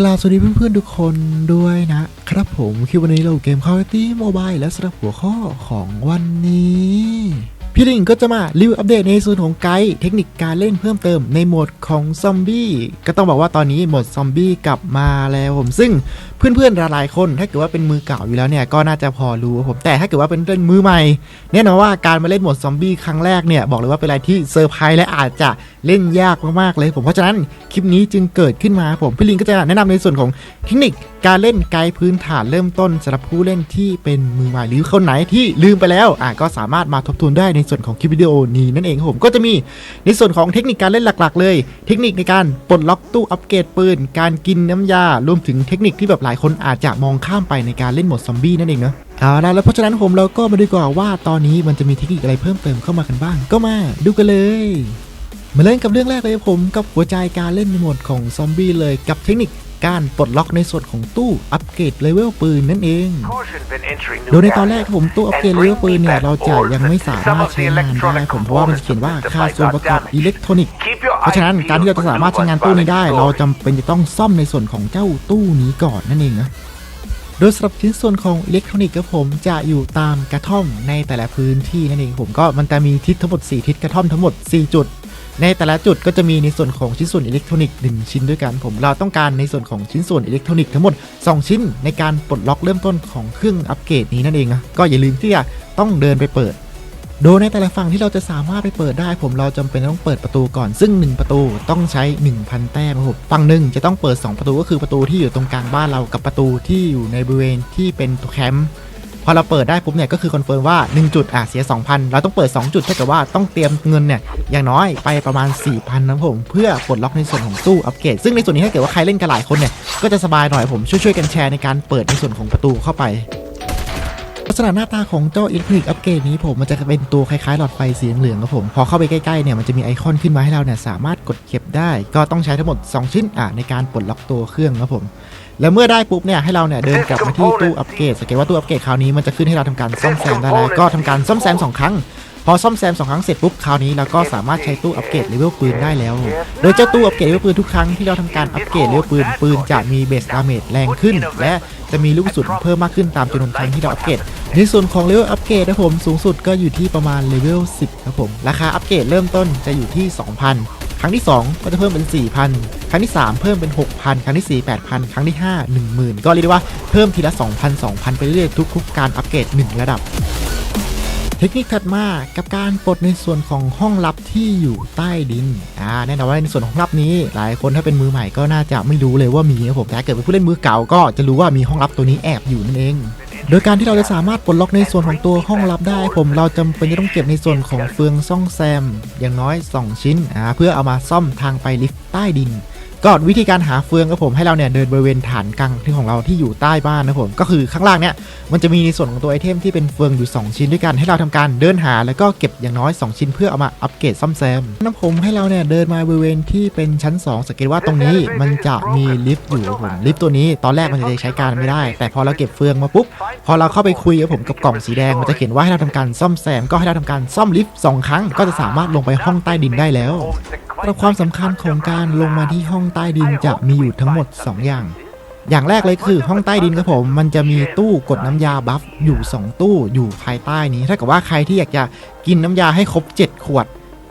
กลาสวัสดีเพื่อนๆทุกคนด้วยนะครับผมคลิปวันนี้เราเกม Call of Duty Mobile และสำหรับหัวข้อของวันนี้พี่ลิงก็จะมารีวิวอัปเดตในส่วนของไกด์เทคนิคการเล่นเพิ่มเติมในโหมดของซอมบี้ก็ต้องบอกว่าตอนนี้โหมดซอมบี้กลับมาแล้วผมซึ่ง เพื่อนๆหลายๆคนถ้าเกิดว่าเป็นมือเก่าอยู่แล้วเนี่ยก็น่าจะพอรู้ผมแต่ถ้าเกิดว่าเป็นเล่นมือใหม่แน่นอนว่าการมาเล่นโหมดซอมบี้ครั้งแรกเนี่ยบอกเลยว่าเป็นอะไรที่เซอร์ไพรส์และอาจจะเล่นยากมากๆเลยผมเพราะฉะนั้นคลิปนี้จึงเกิดขึ้นมาผมพี่ลิงก็จะแนะนำในส่วนของเทคนิคการเล่นไกด์พื้นฐานเริ่มต้นสำหรับผู้เล่นที่เป็นมือใหม่หรือคนไหนที่ลืมไปแล้วอะก็สามารถมาทบทวนได้ในส่วนของคลิปวิดีโอนี้นั่นเองผมก็จะมีในส่วนของเทคนิคการเล่นหลัก ๆ เลย เทคนิคในการปลดล็อกตู้อัปเกรดปืน การกินน้ำยารวมถึงเทคนิคที่แบบลายคนอาจจะมองข้ามไปในการเล่นโหมดซอมบี้นั่นเองเนาะเอาละแล้วเพราะฉะนั้นผมเราก็มาดูก่อนว่าตอนนี้มันจะมีเทคนิคอะไรเพิ่มเติมเข้ามากันบ้าง ก็มาดูกันเลยมาเล่นกับเรื่องแรกเลยผมกับหัวใจการเล่นในโหมดของซอมบี้เลยกับเทคนิคการปลดล็อกในส่วนของตู้อัปเกรดเลเวลปืนนั่นเอง โดยในตอนแรกผมตู้อัปเกรดเลเวลปืนเนี่ยเราจะยังไม่สามารถใช้งานได้ผมเพราะว่ามันจะเขียนว่าค่าส่วนประกอบอิเล็กทรอนิกส์ ราะฉะนั้นการที่เราจะสามารถใช้งานตู้นี้ได้ เราจำเป็นจะต้องซ่อมในส่วนของเจ้าตู้นี้ก่อนนั่นเองนะโดยสำหรับชิ้นส่วนของอิเล็กทรอนิกส์ครับผมจะอยู่ตามกระท่อมในแต่ละพื้นที่นั่นเองผมก็มันจะมีทิศทั้งหมด 4 ทิศกระท่อมทั้งหมด 4 จุด ในแต่ละจุดก็จะมีในส่วนของชิ้นส่วนอิเล็กทรอนิกส์1ชิ้นด้วยกันผมเราต้องการในส่วนของชิ้นส่วนอิเล็กทรอนิกส์ทั้งหมด 2 ชิ้นในการปลดล็อกเริ่มต้นของเครื่องอัปเกรดนี้นั่นเองนะก็อย่าลืมที่จะต้องเดินไปเปิด โดยในแต่ละฝั่งที่เราจะสามารถไปเปิดได้ ผมเราจำเป็นต้องเปิดประตูก่อน ซึ่ง 1 ประตูต้องใช้ 1,000 แต้มครับผมฝั่งหนึ่งจะต้องเปิด 2 ประตูก็คือประตูที่อยู่ตรงกลางบ้านเรากับประตูที่อยู่ในบริเวณที่เป็นตัวแคมป์พอเราเปิดได้ปุ๊บเนี่ยก็คือคอนเฟิร์มว่า 1 จุดอะเสีย 2,000 เราต้องเปิด 2 จุดถ้าเกิดว่าต้องเตรียมเงินเนี่ยอย่างน้อยไปประมาณ 4,000นะผมเพื่อปลดล็อกในส่วนของตู้อัปเกรดซึ่งในส่วนนี้ถ้าเกิดว่าใครเล่นกันหลายคนเนี่ยก็จะสบายหน่อยผมช่วยๆกันแชร์ในการเปิดในส่วนของประตูเข้าไป ลักษณะหน้าตาของเจ้าอิเล็กทรอนิกส์อัปเกรดนี้ผมมันจะเป็นตัวคล้ายๆหลอดไฟสีเหลืองครับผม พอเข้าไปใกล้ๆเนี่ยมันจะมีไอคอนขึ้นมาให้เราเนี่ยสามารถกดเก็บได้ ก็ต้องใช้ทั้งหมด 2 ชิ้นอะในการปลดล็อกตัวเครื่องครับผม แล้วเมื่อได้ปุ๊บเนี่ยให้เราเนี่ยเดินกลับมาที่ตู้อัปเกรดสังเกตว่าตู้อัปเกรดคราวนี้มันจะขึ้นให้เราทำการซ่อมแซมได้แล้วก็ทำการซ่อมแซมสองครั้ง พอซ่อมแซมสองครั้งเสร็จปุ๊บคราวนี้เราก็สามารถใช้ตู้อัปเกรดเลเวลปืนได้แล้ว โดยเจ้าตู้อัปเกรดเลเวลปืนทุกครั้งที่เราทำการอัปเกรดเลเวลปืนปืนจะมีเบสดาเมจแรงขึ้น และจะมีลูกกระสุนเพิ่มมากขึ้นตามจำนวนครั้งที่เราอัปเกรดในส่วนของเลเวลอัปเกรดนะผมสูงสุดก็อยู่ที่ประมาณเลเวล10ครับผมราคาอัปเกรดเริ่มต้นจะอยู่ที่ 2,000ครั้งที่ 2 ก็จะเพิ่มเป็น 4,000 ครั้งที่ 3 เพิ่มเป็น 6,000 ครั้งที่ 4 8,000 ครั้งที่ 5 10,000 ก็เรียกได้ว่าเพิ่มทีละ 2,000 2,000 ไปเรื่อยๆทุกๆการอัปเกรด 1 ระดับ เทคนิคถัดมากับการปลดในส่วนของห้องลับที่อยู่ใต้ดินอ่าแน่นอนว่าในส่วนของห้องลับนี้ หลายคนถ้าเป็นมือใหม่ก็น่าจะไม่รู้เลยว่ามีนะผมแต่เกิดเป็นผู้เล่นมือเก่าก็จะรู้ว่ามีห้องลับตัวนี้แอบอยู่นั่นเอง โดยการที่เราจะสามารถปลดล็อกในส่วนของตัวห้องลับได้ ผมเราจำเป็นจะต้องเก็บในส่วนของเฟืองซ่องแซม อย่างน้อย 2 ชิ้นอ่าเพื่อเอามาซ่อมทางไปลิฟต์ใต้ดิน ก็วิธีการหาเฟืองครับผมให้เราเนี่ยเดินบริเวณฐานกลางที่ของเราที่อยู่ใต้บ้านนะผมก็คือข้างล่างเนี่ยมันจะมีในส่วนของตัวไอเทมที่เป็นเฟืองอยู่ 2 ชิ้นด้วยกันให้เราทำการเดินหาแล้วก็เก็บอย่างน้อย 2 ชิ้นเพื่อเอามาอัปเกรดซ่อมแซมน้ำผมให้เราเนี่ยเดินมาบริเวณที่เป็นชั้น 2สังเกตว่าตรงนี้มันจะมีลิฟต์อยู่ผมลิฟต์ตัวนี้ตอนแรกมันจะใช้การไม่ได้ แต่พอเราเก็บเฟืองมาปุ๊บพอเราเข้าไปคุยกับผมกับกล่องสีแดงมันจะเขียนว่าให้เราทำการซ่อมแซมก็ให้เราทำการซ่อมลิฟต์สองครั้งก็จะสามารถลงไปห้องใต้ดินได้แล้ว แต่ความสำคัญของการลงมาที่ห้องใต้ดินจะมีอยู่ทั้งหมด 2 อย่าง อย่างแรกเลยคือห้องใต้ดินครับผม มันจะมีตู้กดน้ำยาบัฟอยู่ 2 ตู้อยู่ภายใต้นี้ ถ้าเกิดว่าใครที่อยากจะกินน้ำยาให้ครบ 7 ขวด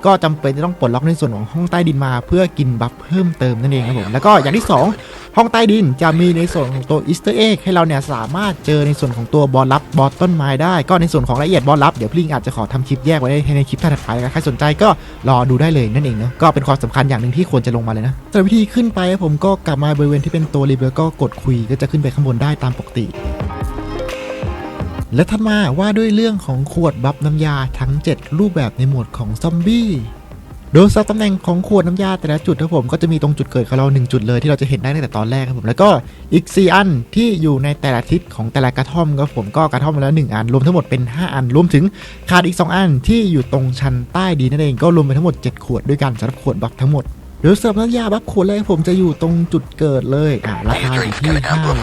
ก็จำเป็นจะต้องปลดล็อกในส่วนของห้องใต้ดินมา เพื่อกินบัฟเพิ่มเติมนั่นเองครับผมแล้วก็อย่างที่ 2 ห้องใต้ดินจะมีในส่วนของตัวอีสเตอร์เอ็กให้เราเนี่ยสามารถเจอในส่วนของตัวบอลลับบอลต้นไม้ได้ ก็ในส่วนของรายละเอียดบอลลับเดี๋ยวพี่ลิงอาจจะขอทำคลิปแยกไว้ในคลิปถัดไปนะใครสนใจก็รอดูได้เลยนั่นเองเนาะก็เป็นความสำคัญอย่างหนึ่งที่ควรจะลงมาเลยนะสำหรับวิธีขึ้นไปผมก็กลับมาบริเวณที่เป็นตัวรีเบลก็กดคุยก็จะขึ้นไปข้างบนได้ตามปกติ และถัดมาว่าด้วยเรื่องของขวดบัฟน้ำยาทั้ง 7 รูปแบบในโหมดของซอมบี้โดยซับตำแหน่งของขวดน้ำยาแต่ละจุดครับผมก็จะมีตรงจุดเกิดของเรา1จุดเลยที่เราจะเห็นได้ตั้งแต่ตอนแรกครับผมแล้วก็อีก 4 อันที่อยู่ในแต่ละทิศของแต่ละกระท่อมครับผมก็กระท่อมมาแล้ว1อันรวมทั้งหมดเป็น 5 อันรวมถึงขาดอีก 2 อันที่อยู่ตรงชั้นใต้ดินนั่นเองก็รวมไปทั้งหมด 7 ขวดด้วยกันสำหรับขวดบัฟทั้งหมด หรับน้ำยาบัฟขวดแรกผมจะอยู่ตรงจุดเกิดเลยอ่าราคาอยู่ที่5ครับผม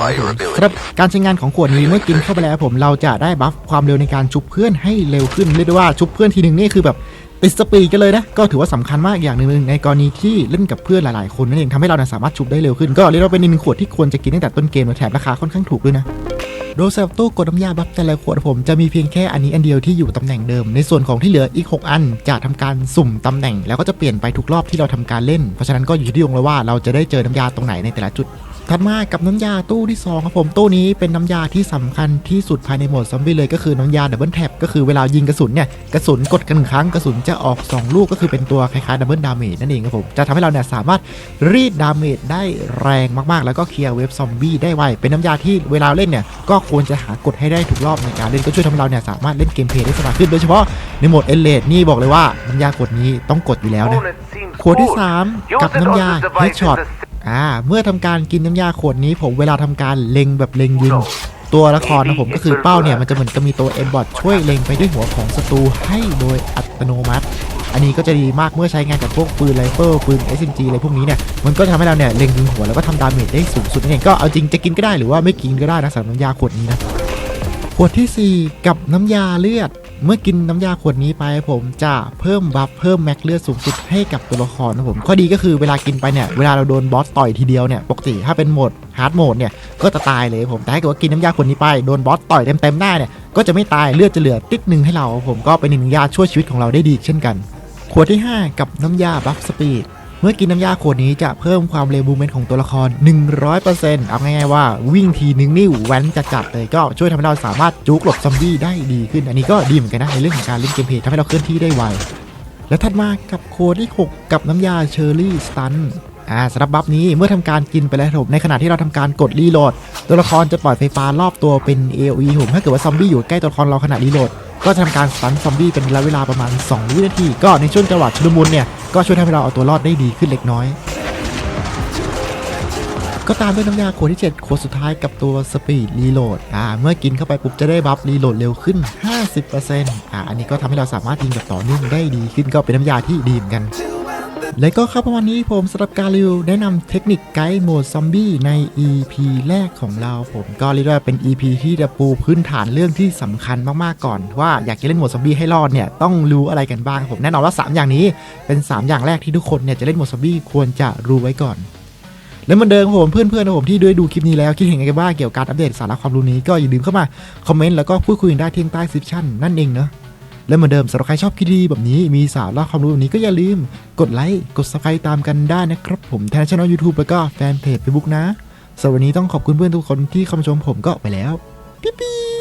สำหรับการใช้งานของขวดนี้เมื่อกินเข้าไปแล้วผมเราจะได้บัฟความเร็วในการชุบเพื่อนให้เร็วขึ้นเรียกได้ว่าชุบเพื่อนทีหนึ่งนี่คือแบบติดสปีดกันเลยนะ ก็ถือว่าสำคัญมากอย่างหนึ่งในกรณีที่เล่นกับเพื่อนหลายๆ คนนั่นเองทำให้เราสามารถชุบได้เร็วขึ้น ก็เรียกว่าเป็นอีกหนึ่งขวดที่ควรจะกินตั้งแต่ต้นเกมและแถมราคาค่อนข้างถูกด้วยนะ โดยสำหรับตู้กดน้ำยาบัฟแต่ละขวดผมจะมีเพียงแค่อันนี้อันเดียวที่อยู่ตำแหน่งเดิม ในส่วนของที่เหลืออีก 6 อันจะทำการสุ่มตำแหน่งแล้วก็จะเปลี่ยนไปทุกรอบที่เราทำการเล่น เพราะฉะนั้นก็อยู่ที่ดวงเลยว่าเราจะได้เจอน้ำยาตรงไหนในแต่ละจุด ถัดมากับน้ำยาตู้ที่2ครับผมตู้นี้เป็นน้ำยาที่สำคัญที่สุดภายในโหมดซอมบี้เลยก็คือน้ำยาดับเบิลแท็บก็คือเวลายิงกระสุนเนี่ยกระสุนกดกันหนึ่งครั้งกระสุนจะออก 2 ลูกก็คือเป็นตัวคล้ายๆดับเบิลดาเมจนั่นเองครับผมจะทำให้เราเนี่ยสามารถรีดดาเมจได้แรงมากๆ แล้วก็เคลียร์เว็บซอมบี้ได้ไวเป็นน้ำยาที่เวลาเล่นเนี่ยก็ควรจะหากดให้ได้ทุกรอบในการเล่นก็ช่วยทำให้เราเนี่ยสามารถเล่นเกมเพลย์ได้สบายขึ้นโดยเฉพาะในโหมดเอเลดนี่บอกเลยว่าน้ำยากดนี้ต้องกดอยู่แล้วนะขวดที่ 3 กับน้ำยา Headshot อ่าเมื่อทำการกินน้ำยาขวดนี้ผมเวลาทำการเล็งแบบเล็งยิง ตัวละครนะผมก็คือเป้าเนี่ยมันจะเหมือนกับมีตัวเอ็นบอทช่วยเล็งไปที่หัวของศัตรูให้โดยอัตโนมัติ อันนี้ก็จะดีมากเมื่อใช้งานกับพวกปืนไรเฟิลปืน SMG อะไรพวกนี้เนี่ยมันก็ทำให้เราเนี่ยเล็งยิงหัวแล้วก็ทำดาเมจได้สูงสุดนั่นเองก็เอาจริงจะกินก็ได้หรือว่าไม่กินก็ได้นะสำหรับน้ำยาขวดนี้นะขวดทีสี่4 กับน้ำยาเลือด เมื่อกินน้ำยาขวดนี้ไปผมจะเพิ่มบัฟเพิ่มแม็กเลือดสูงสุดให้กับตัวละครนะผมข้อดีก็คือเวลากินไปเนี่ยเวลาเราโดนบอสต่อยทีเดียวเนี่ยปกติถ้าเป็นโหมดฮาร์ดโหมดเนี่ยก็จะตายเลยผมแต่ถ้าเกิดว่ากินน้ำยาขวดนี้ไปโดนบอสต่อยเต็มๆหน้าเนี่ยก็จะไม่ตายเลือดจะเหลือติดหนึ่งให้เราผมก็เป็นหนึ่งยาช่วยชีวิตของเราได้ดีเช่นกันขวดที่ 5 กับน้ำยาบัฟสปีด มื่อกินน้ำยาขวดนี้จะเพิ่มความเร็วมูเมนต์ของตัวละคร 100%เอาง่ายๆว่าวิ่งทีนึงนี่แว้นจะจัดเลยก็ช่วยทำให้เราสามารถจุกหลบซอมบี้ได้ดีขึ้น อันนี้ก็ดีเหมือนกันนะในเรื่องของการเล่นเกมเพลย์ทำให้เราเคลื่อนที่ได้ไวและถัดมากับโคดที่ 6 กับน้ำยาเชอร์รี่สตันอ่าสำหรับบัฟนี้เมื่อทำการกินไปแล้วผมในขณะที่เราทำการกดรีโหลดตัวละครจะปล่อยไฟฟ้ารอบตัวเป็น AOE ผมถ้าเกิดว่าซอมบี้อยู่ใกล้ตัวละครเราขณะรีโหลด ก็จะทำการสตันซอมบี้เป็นระยะเวลาประมาณ 2 วินาที ก็ในช่วงจังหวะชุลมุนเนี่ย ก็ช่วยทำให้เราเอาตัวรอดได้ดีขึ้นเล็กน้อย ก็ตามด้วยน้ำยาขวดที่ 7 ขวดสุดท้ายกับตัวสปีดรีโหลดอ่าเมื่อกินเข้าไปปุ๊บจะได้บัฟรีโหลดเร็วขึ้น 50%อ่าอันนี้ก็ทำให้เราสามารถยิงแบบต่อเนื่องได้ดีขึ้นก็เป็นน้ำยาที่ดีเหมือนกัน และก็ครับประมาณนี้ผมสำหรับการรีวิวแนะนำเทคนิคไกด์โหมดซอมบี้ใน EP แรกของเราผมก็เรียกว่าเป็น EP ที่จะปูพื้นฐานเรื่องที่สำคัญมากๆก่อน ว่าอยากจะเล่นโหมดซอมบี้ให้รอดเนี่ยต้องรู้อะไรกันบ้างผมแน่นอนว่า 3 อย่างนี้เป็น 3 อย่างแรกที่ทุกคนเนี่ยจะเล่นโหมดซอมบี้ควรจะรู้ไว้ก่อนและเหมือนเดิมครับผมเพื่อนๆผมที่ด้วยดูคลิปนี้แล้ว คิดเห็นยังไงบ้างเกี่ยวกับการอัปเดตสาระความรู้นี้ก็อย่าลืมเข้ามาคอมเมนต์แล้วก็พูดคุยได้ที่ใต้ซิปชั่นนั่นเองเนาะ และเหมือนเดิมสำหรับใครชอบคลิปดีแบบนี้มีสาระความรู้แบบนี้ก็อย่าลืม กดไลค์กดซับสไครต์ตามกันได้นะครับผมแทนช่องยูทูบแล้วก็แฟนเพจเฟซบุ๊กนะสำหรับวันนี้ต้องขอบคุณเพื่อนทุกคนที่เข้ามาชมผมก็ไปแล้วปิ๊บปิ๊บ